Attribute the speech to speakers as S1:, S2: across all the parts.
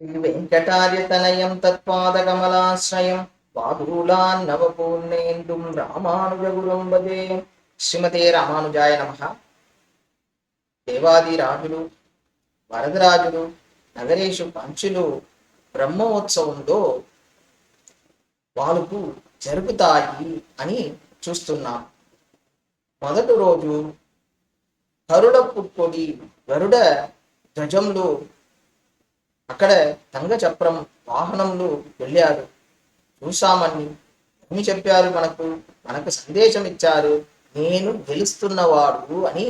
S1: వెంకటార్యతనయం తత్పాదకమలాశ్రయం పాదూలాన్నవపూర్ణేందుం రామానుజగురుం వదే శ్రీమతే రామానుజాయ నమ దేవాది రాజులు వరదరాజులు నగరేషు పంచులు బ్రహ్మోత్సవంలో వాళ్ళకు జరుగుతాయి అని చూస్తున్నాం. మొదటి రోజు గరుడ పుట్టుకొని గరుడ ధ్వజంలో అక్కడ తంగచప్రం వాహనంలో వెళ్ళారు. చూసామని ఏమి చెప్పారు మనకు మనకు సందేశం ఇచ్చారు నేను గెలుస్తున్నవాడు అని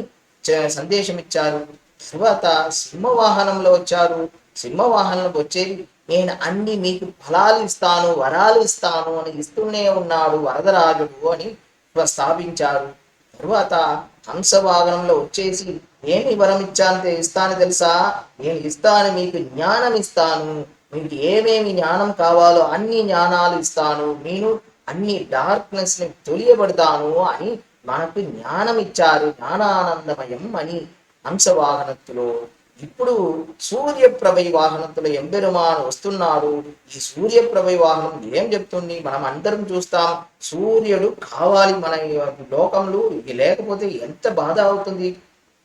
S1: సందేశం ఇచ్చారు తర్వాత సింహ వాహనంలో వచ్చారు. సింహ వాహనంలో వచ్చేది నేను అన్ని మీకు ఫలాలు ఇస్తాను వరాలు ఇస్తాను అని ఇస్తూనే ఉన్నాడు వరదరాజుడు అని ప్రస్తావించారు. తరువాత హంస వాహనంలో వచ్చేసి ఏమి వరం ఇచ్చాను ఇస్తాను తెలుసా? నేను ఇస్తాను మీకు జ్ఞానం ఇస్తాను. మీకు ఏమేమి జ్ఞానం కావాలో అన్ని జ్ఞానాలు ఇస్తాను. నేను అన్ని డార్క్నెస్ని తొలియబడతాను అని మనకు జ్ఞానం ఇచ్చారు జ్ఞానానందమయం అని హంసవాహనత్తులో. ఇప్పుడు సూర్యప్రభై వాహనంతుల ఎంబెరుమాను వస్తున్నాడు. ఈ సూర్యప్రభై వాహనం ఏం చెప్తుంది? మనం అందరం చూస్తాం సూర్యుడు కావాలి మన లోకంలో. ఇది లేకపోతే ఎంత బాధ అవుతుంది?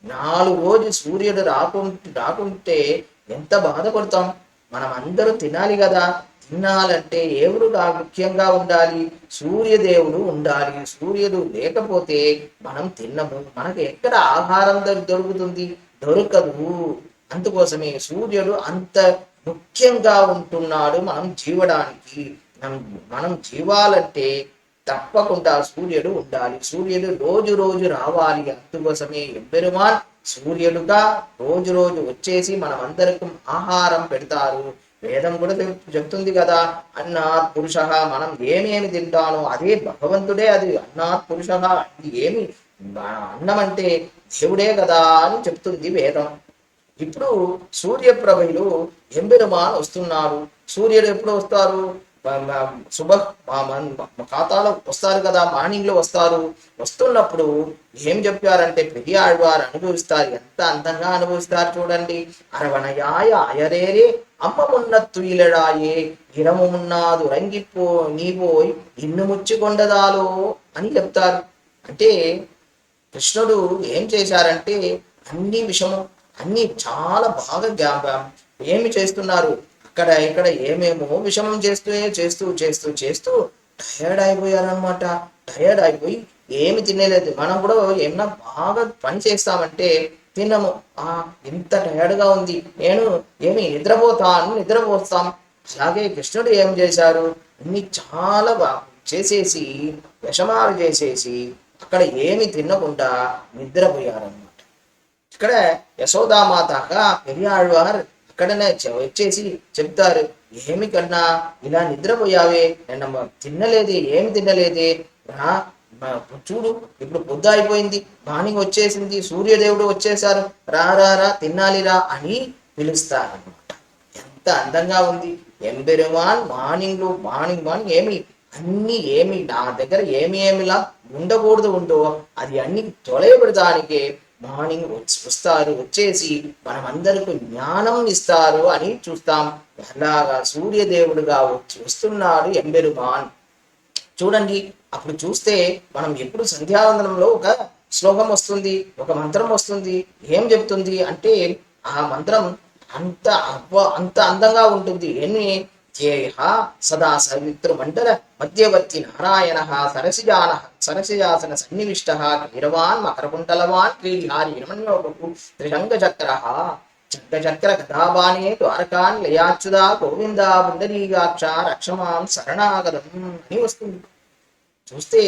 S1: నాలుగు రోజు సూర్యుడు రాకుంటే రాకుంటే ఎంత బాధపడతాం? మనం అందరూ తినాలి కదా. తినాలంటే ఎవరు ముఖ్యంగా ఉండాలి. సూర్యదేవుడు ఉండాలి. సూర్యుడు లేకపోతే మనం తిన్నము మనకు ఎక్కడ ఆహారం దొరుకుతుంది? దొరకదు. అందుకోసమే సూర్యుడు అంత ముఖ్యంగా ఉంటున్నాడు మనం జీవడానికి. మనం మనం జీవాలంటే తప్పకుండా సూర్యుడు ఉండాలి. సూర్యుడు రోజు రోజు రావాలి. అందుకోసమే ఎవ్వరుమాన్ సూర్యుడుగా రోజు రోజు వచ్చేసి మనం ఆహారం పెడతారు. వేదం కూడా చెప్తుంది కదా అన్నాత్ పురుష మనం ఏమేమి తింటానో అదే భగవంతుడే అది. అన్నాత్ పురుష అది ఏమి? అన్నం అంటే దేవుడే కదా అని చెప్తుంది వేదం. ఇప్పుడు సూర్యప్రభయులు ఎంబెరుమాన్ వస్తున్నారు. సూర్యుడు ఎప్పుడు వస్తారు? శుభ మా- ఖాతాలో వస్తారు కదా మార్నింగ్లో వస్తారు. వస్తున్నప్పుడు ఏం చెప్పారంటే పెరియ ఆడవారు అనుభవిస్తారు. ఎంత అందంగా అనుభవిస్తారు చూడండి. అరవణయాయ అయరేరే అమ్మమున్న తుయిలడాయే ఇరమున్నాదు రంగిపో నీపోయి ఇన్ను ముచ్చికొండదాలో అని చెప్తారు. అంటే కృష్ణుడు ఏం చేశారంటే అన్ని విషము అన్ని చాలా బాగా ఏమి చేస్తున్నారు? అక్కడ ఇక్కడ ఏమేమో విషమం చేస్తూ చేస్తూ చేస్తూ చేస్తూ టయర్డ్ అయిపోయారనమాట టయర్డ్ అయిపోయి ఏమి తినలేదు. మనం కూడా ఏమన్నా బాగా పని చేస్తామంటే తినము. ఆ ఇంత టయర్డ్గా ఉంది. నేను ఏమి నిద్రపోతాను నిద్రపోస్తాం. అలాగే కృష్ణుడు ఏం చేశారు? అన్ని చాలా బాగా చేసేసి విషమాలు చేసేసి అక్కడ ఏమి తినకుండా నిద్రపోయారనమాట ఇక్కడ యశోదామాతగా పెరియాழ்వార్ అక్కడనే చె- వచ్చేసి చెప్తారు ఏమి కన్నా ఇలా నిద్రపోయావే? నిన్న తినలేదే ఏమి తినలేదే? రా చూడు ఇప్పుడు పొద్దు అయిపోయింది మార్నింగ్ వచ్చేసింది సూర్యదేవుడు వచ్చేసారు రా రా రా తినాలిరా అని పిలుస్తారనమాట ఎంత అందంగా ఉంది. ఎంబెరుమాన్ మార్నింగ్లు మార్నింగ్ మార్నింగ్ ఏమి అన్ని ఏమి నా దగ్గర ఏమి ఏమిలా ఉండకూడదు ఉందో అది అన్ని తొలయబడటానికే మార్నింగ్ వస్తారు వచ్చేసి మనమందరికి జ్ఞానం ఇస్తారు అని చూస్తాం. అలాగా సూర్యదేవుడుగా వచ్చి వస్తున్నాడు ఎంబెరుమాన్. చూడండి అప్పుడు చూస్తే మనం ఎప్పుడు సంధ్యావందనంలో ఒక శ్లోకం వస్తుంది ఒక మంత్రం వస్తుంది ఏం చెప్తుంది అంటే ఆ మంత్రం అంత అంత అందంగా ఉంటుంది. ఎన్ని ధ్యేయ సదా సవిత్రు మధ్యవర్తి నారాయణ సరసిజాన సరసిజాసన సన్నివిష్ట కీరవాన్ మకరకుంటలవాన్ క్రీడిహారి హిరణ్యోగపు త్రిరంగచక్ర చక్రచక్ర కథాబాణే ద్వారకాన్ లయాచ్యుదా గోవింద పుండరీగాక్ష రక్షమాం శరణాగతం అని వస్తుంది. చూస్తే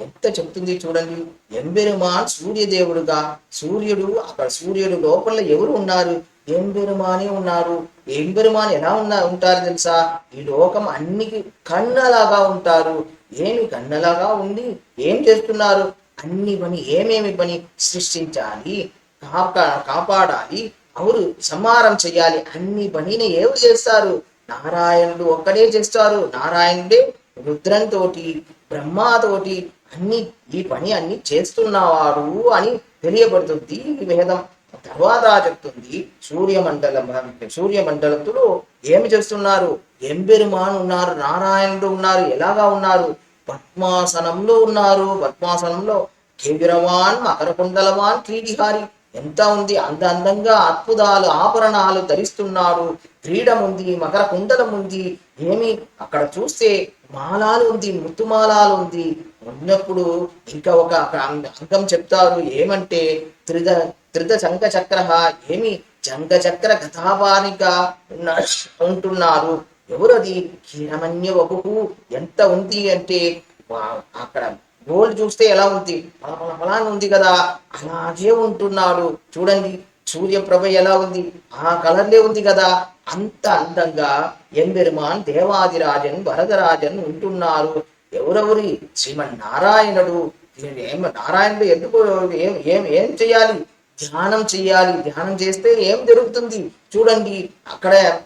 S1: ఎంత చెప్తుంది చూడండి. ఎంబెరుమాన్ సూర్యదేవుడుగా సూర్యుడు అక్కడ సూర్యుడు లోపల ఎవరు ఉన్నారు? ఎంబెరుమానే ఉన్నారు? ఎంబెరుమాన్ ఎలా ఉన్నా ఉంటారు తెలుసా? ఈ లోకం అన్నికి కన్నలాగా ఉంటారు. ఏమి కన్నలాగా ఉండి ఏం చేస్తున్నారు? అన్ని పని ఏమేమి పని సృష్టించాలి కాపా కాపాడాలి ఎవరు సంహారం చేయాలి అన్ని పనిని ఎవరు చేస్తారు? నారాయణుడు ఒక్కడే చేస్తారు. నారాయణుడే రుద్రంతోటి బ్రహ్మతోటి అన్ని ఈ పని అన్ని చేస్తున్నవాడు అని తెలియబడుతుంది వేదం. తర్వాత చెప్తుంది సూర్యమండలం సూర్యమండలతులు ఏమి చేస్తున్నారు? ఎంబెరుమాన్ ఉన్నారు నారాయణుడు ఉన్నారు ఎలాగా ఉన్నారు? పద్మాసనంలో ఉన్నారు. పద్మాసనంలో కేవిరవాన్ మకరకుండలవాన్ క్రీడిహారి ఎంత ఉంది? అంత అందంగా అద్భుతాలు ఆభరణాలు ధరిస్తున్నాడు. క్రీడం ఉంది మకర కుండలం ఉంది. ఏమి? అక్కడ చూస్తే మాలాలు ఉంది ముత్తుమాలాలు ఉంది. ఉన్నప్పుడు ఇంకా ఒక అంకం అంగం చెప్తారు. ఏమంటే త్రిద త్రిద శంఖ చక్ర ఏమి శంఖచక్ర చక్ర ఉన్న ఉంటున్నారు. ఎవరది? కీరమన్య వపు ఎంత ఉంది అంటే వా- అక్కడ గోల్డ్ చూస్తే ఎలా ఉంది? పల ఉంది కదా అలాగే ఉంటున్నాడు. చూడండి సూర్యప్రభ ఎలా ఉంది? ఆ కలర్లే ఉంది కదా. అంత అందంగా ఎంబెరుమాన్ దేవాదిరాజన్ వరదరాజన్ ఉంటున్నారు. ఎవరెవరి? శ్రీమన్నారాయణుడు. ఏం నారాయణుడు ఎందుకు ఏం ఏం ఏం చేయాలి? ధ్యానం చేయాలి ధ్యానం చేస్తే ఏం జరుగుతుంది? చూడండి అక్కడ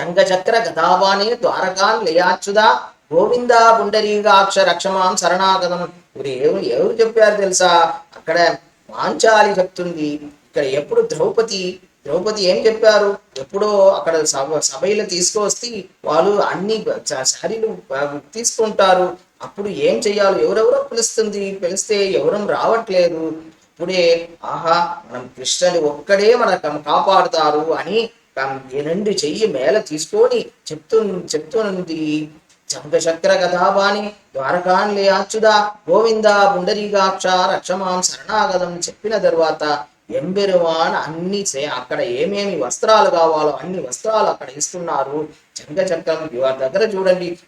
S1: చంగ చక్ర గదావాణి ద్వారకాన్ లయాచ్యుదా గోవింద పుండరీగాక్ష రక్షమాం శరణాగతం. ఇప్పుడు ఎవరు ఎవరు చెప్పారు తెలుసా? అక్కడ మాంచాలి చెప్తుంది. ఇక్కడ ఎప్పుడు ద్రౌపది ద్రౌపది ఏం చెప్పారు? ఎప్పుడో అక్కడ సభ సభలు తీసుకొస్తే వాళ్ళు అన్ని చ- శారీలు తీసుకుంటారు. అప్పుడు ఏం చేయాలి ఎవరెవరో పిలుస్తుంది. పిలిస్తే ఎవరం రావట్లేదు. అప్పుడే ఆహా మనం కృష్ణుని ఒక్కడే మనకు కాపాడుతారు అని ఈ రెండు చెయ్యి మేల తీసుకొని చెప్తు చెప్తున్నది చంద్రచక్ర కథావాణి ద్వారకాన్లే ఆచుదా గోవింద పుండరీకాక్ష రక్షమాం శరణాగతం చెప్పిన తర్వాత ఎంబెరువాన్ అన్ని అక్కడ ఏమేమి వస్త్రాలు కావాలో అన్ని వస్త్రాలు అక్కడ ఇస్తున్నారు. చంద్ర చక్రం వారి దగ్గర చూడండి.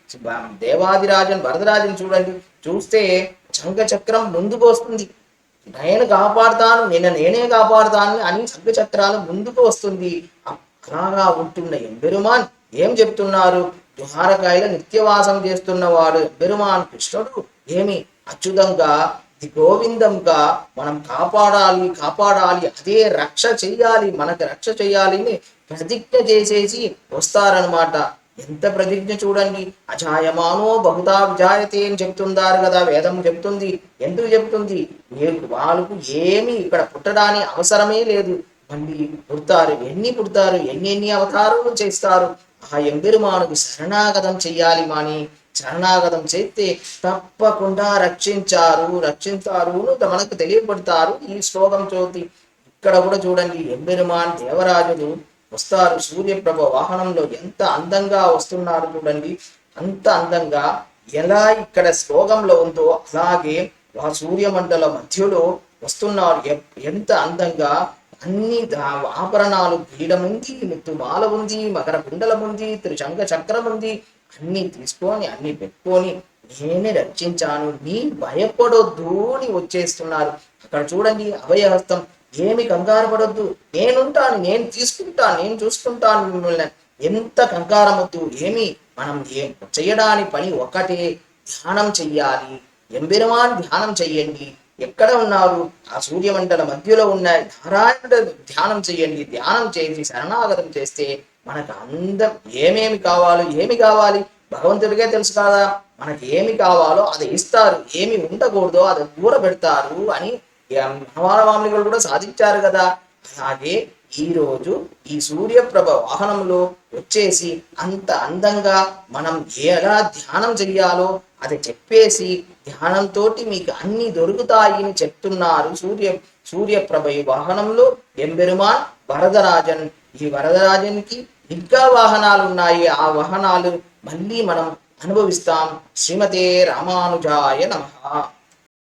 S1: దేవాదిరాజన్ వరదరాజన్ చూడండి. చూస్తే చంగ చక్రం ముందుకు వస్తుంది. నేను కాపాడుతాను నిన్న నేనే కాపాడుతాను అని శంఖ చక్రాలు ముందుకు వస్తుంది. అలాగా ఉంటున్న ఎంబెరుమాన్ ఏం చెప్తున్నారు? దుహారకాయల నిత్యవాసం చేస్తున్నవాడు ఎంబెరుమాన్ కృష్ణుడు ఏమి అచ్యుతంగా ఇది గోవిందంగా మనం కాపాడాలి కాపాడాలి అదే రక్ష చేయాలి మనకు రక్ష చేయాలి అని ప్రతిజ్ఞ చేసేసి వస్తారనమాట ఎంత ప్రతిజ్ఞ చూడండి. అజాయమానో బహుదా విజాయతే అని చెప్తున్నారు కదా వేదం చెప్తుంది. ఎందుకు చెప్తుంది? ఏ- వాళ్ళకు ఏమి ఇక్కడ పుట్టడానికి అవసరమే లేదు. మళ్ళీ పుడతారు ఎన్ని పుడతారు ఎన్ని ఎన్ని అవతారాలు చేస్తారు? ఆ ఎంబెరుమానుకు శరణాగతం చెయ్యాలి మాని. శరణాగతం చేస్తే తప్పకుండా రక్షించారు రక్షించారు మనకు తెలియపడతారు ఈ శ్లోకం చోతి ఇక్కడ కూడా చూడండి ఎంబెరుమాన్ దేవరాజులు వస్తారు. సూర్యప్రభ వాహనంలో ఎంత అందంగా వస్తున్నారు చూడండి. అంత అందంగా ఎలా ఇక్కడ శ్లోకంలో ఉందో అలాగే ఆ సూర్యమండల మధ్యలో వస్తున్నారు ఎ- ఎంత అందంగా అన్ని దా- ఆభరణాలు పీడం ముత్తుమాల ఉంది మకర కుండలం ఉంది త్రిశంఖ చక్రం ఉంది. అన్ని తీసుకొని అన్ని పెట్టుకొని నేనే రక్షించాను. నీ భయపడొద్దు అని వచ్చేస్తున్నారు. అక్కడ చూడండి అభయహస్తం ఏమి కంగారు పడొద్దు. నేనుంటాను నేను తీసుకుంటాను నేను చూసుకుంటాను మిమ్మల్ని. ఎంత కంగారమొద్దు ఏమి? మనం ఏం చేయడానికి పని ఒకటే ధ్యానం చెయ్యాలి. ఎంబెరమాన్ ధ్యానం చెయ్యండి. ఎక్కడ ఉన్నారు? ఆ సూర్యమండల మధ్యలో ఉన్న నారాయణుడు ధ్యానం చేయండి ధ్యానం చేసి శరణాగతం చేస్తే మనకు అందం ఏమేమి కావాలో ఏమి కావాలి? భగవంతుడికే తెలుసు కదా. మనకి ఏమి కావాలో అది ఇస్తారు. ఏమి ఉండకూడదో అది దూర పెడతారు అని మామూలు కూడా సాధించారు కదా. అలాగే ఈరోజు ఈ సూర్యప్రభ వాహనంలో వచ్చేసి అంత అందంగా మనం ఎలా ధ్యానం చెయ్యాలో అది చెప్పేసి ధ్యానంతో మీకు అన్ని దొరుకుతాయని చెప్తున్నారు సూర్య సూర్యప్రభ ఈ వాహనంలో. ఎంబెరుమాన్ వరదరాజన్. ఈ వరదరాజన్కి ఇంకా వాహనాలు ఉన్నాయి ఆ వాహనాలు మళ్ళీ మనం అనుభవిస్తాం. శ్రీమతే రామానుజాయ నమ.